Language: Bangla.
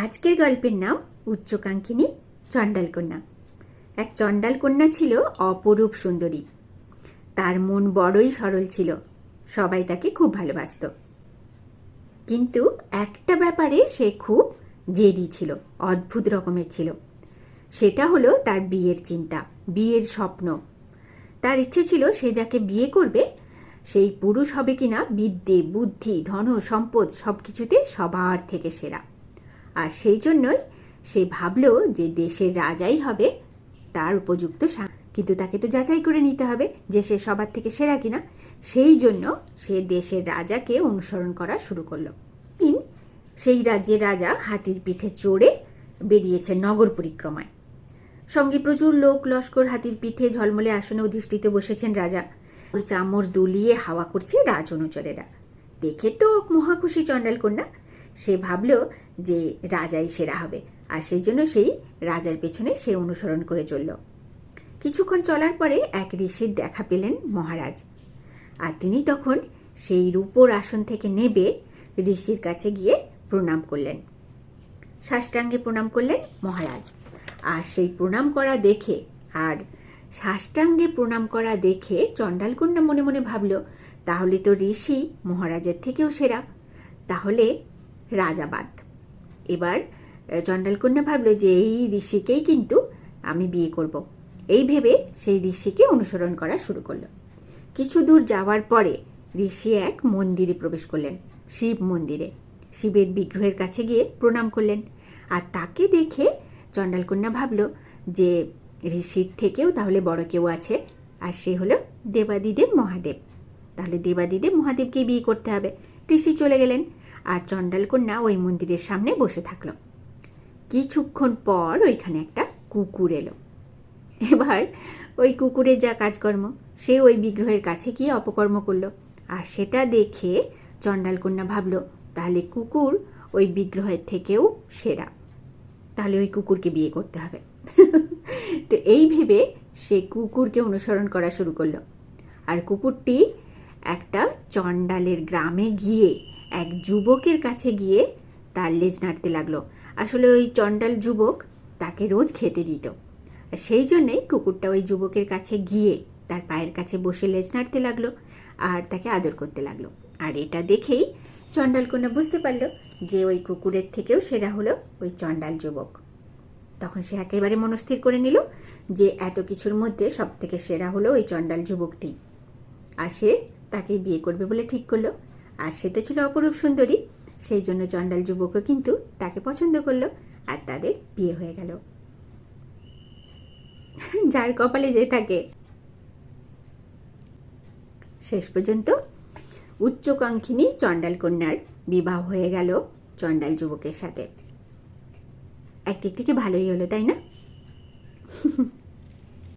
আজকের গল্পের নাম উচ্চকাঙ্ক্ষিনী চণ্ডাল কন্যা এক চণ্ডাল কন্যা ছিল অপরূপ সুন্দরী। তার মন বড়ই সরল ছিল। সবাই তাকে খুব ভালোবাসত। কিন্তু একটা ব্যাপারে সে খুব জেদি ছিল, অদ্ভুত রকমের ছিল। সেটা হলো তার বিয়ের চিন্তা, বিয়ের স্বপ্ন। তার ইচ্ছে ছিল সে যাকে বিয়ে করবে, সেই পুরুষ হবে কিনা, বিদ্যে, বুদ্ধি, ধন, সম্পদ সব কিছুতে সবার থেকে সেরা। আর সেই জন্যই সে ভাবলো যে দেশের রাজাই হবে তার উপযুক্ত কিন্তু তাকে তো যাচাই করে নিতে হবে যে সে সবার থেকে সেরা কিনা। সেই জন্য সে দেশের রাজাকে অনুসরণ করা শুরু করল। তিন, সেই রাজ্যের রাজা হাতির পিঠে চড়ে বেরিয়েছে নগর পরিক্রমায়। সঙ্গে প্রচুর লোক লস্কর হাতির পিঠে ঝলমলে আসনে অধিষ্ঠিত বসেছেন রাজা। ওর চামর দুলিয়ে হাওয়া করছে রাজ অনুচরেরা। দেখে তো মহাখুশি চণ্ডাল কন্যা সে ভাবল যে রাজাই সেরা হবে, আর সেই জন্য সেই রাজার পেছনে সে অনুসরণ করে চলল। কিছুক্ষণ চলার পরে এক ঋষির দেখা পেলেন মহারাজ, আর তিনি তখন সেই রূপোর আসন থেকে নেবে ঋষির কাছে গিয়ে প্রণাম করলেন। সাষ্টাঙ্গে প্রণাম করলেন মহারাজ, আর সেই প্রণাম করা দেখে, আর সাষ্টাঙ্গে প্রণাম করা দেখে চণ্ডালকন্যা মনে মনে ভাবল, তাহলে তো ঋষি মহারাজের থেকেও সেরা। তাহলে রাজাবাদ। এবার চণ্ডালকন্যা ভাবলো যে এই ঋষিকেই কিন্তু আমি বিয়ে করব। এই ভেবে সেই ঋষিকে অনুসরণ করা শুরু করল। কিছু দূর যাওয়ার পরে ঋষি এক মন্দিরে প্রবেশ করলেন, শিব মন্দিরে। শিবের বিগ্রহের কাছে গিয়ে প্রণাম করলেন। আর তাকে দেখে চণ্ডালকন্যা ভাবল যে ঋষির থেকেও তাহলে বড় কেউ আছে, আর সে হলো দেবাদিদেব মহাদেব। তাহলে দেবাদিদেব মহাদেবকে বিয়ে করতে হবে। ঋষি চলে গেলেন। আর চণ্ডালকন্যা ওই মন্দিরের সামনে বসে থাকল। কিছুক্ষণ পর ওইখানে একটা কুকুর এলো। এবার ওই কুকুরের যা কাজকর্ম, সে ওই বিগ্রহের কাছে গিয়ে অপকর্ম করল। আর সেটা দেখে চণ্ডালকন্যা ভাবলো, তাহলে কুকুর ওই বিগ্রহের থেকেও সেরা। তাহলে ওই কুকুরকে বিয়ে করতে হবে। তো এই ভেবে সে কুকুরকে অনুসরণ করা শুরু করল। আর কুকুরটি একটা চণ্ডালের গ্রামে গিয়ে এক যুবকের কাছে গিয়ে তার লেজ নাড়তে লাগল। আসলে ওই চণ্ডাল যুবক তাকে রোজ খেতে দিত। সেই জন্যেই কুকুরটা ওই যুবকের কাছে গিয়ে তার পায়ের কাছে বসে লেজ নাড়তে লাগল আর তাকে আদর করতে লাগল। আর এটা দেখেই চণ্ডালকন্যা বুঝতে পারল যে ওই কুকুরের থেকেও সেরা হলো ওই চণ্ডাল যুবক। তখন সে একেবারে মনস্থির করে নিল যে এত কিছুর মধ্যে সব থেকে সেরা হলো ওই চণ্ডাল যুবকটি। আর সে তাকে বিয়ে করবে বলে ঠিক করল। আর সে তো ছিল অপরূপ সুন্দরী। সেই জন্য চণ্ডাল যুবকও কিন্তু তাকে পছন্দ করল আর তাদের বিয়ে হয়ে গেল। যার কপালে যে থাকে। শেষ পর্যন্ত উচ্চকাঙ্ক্ষিনী চণ্ডাল কন্যার বিবাহ হয়ে গেল চণ্ডাল যুবকের সাথে। একদিক থেকে ভালোই হলো, তাই না?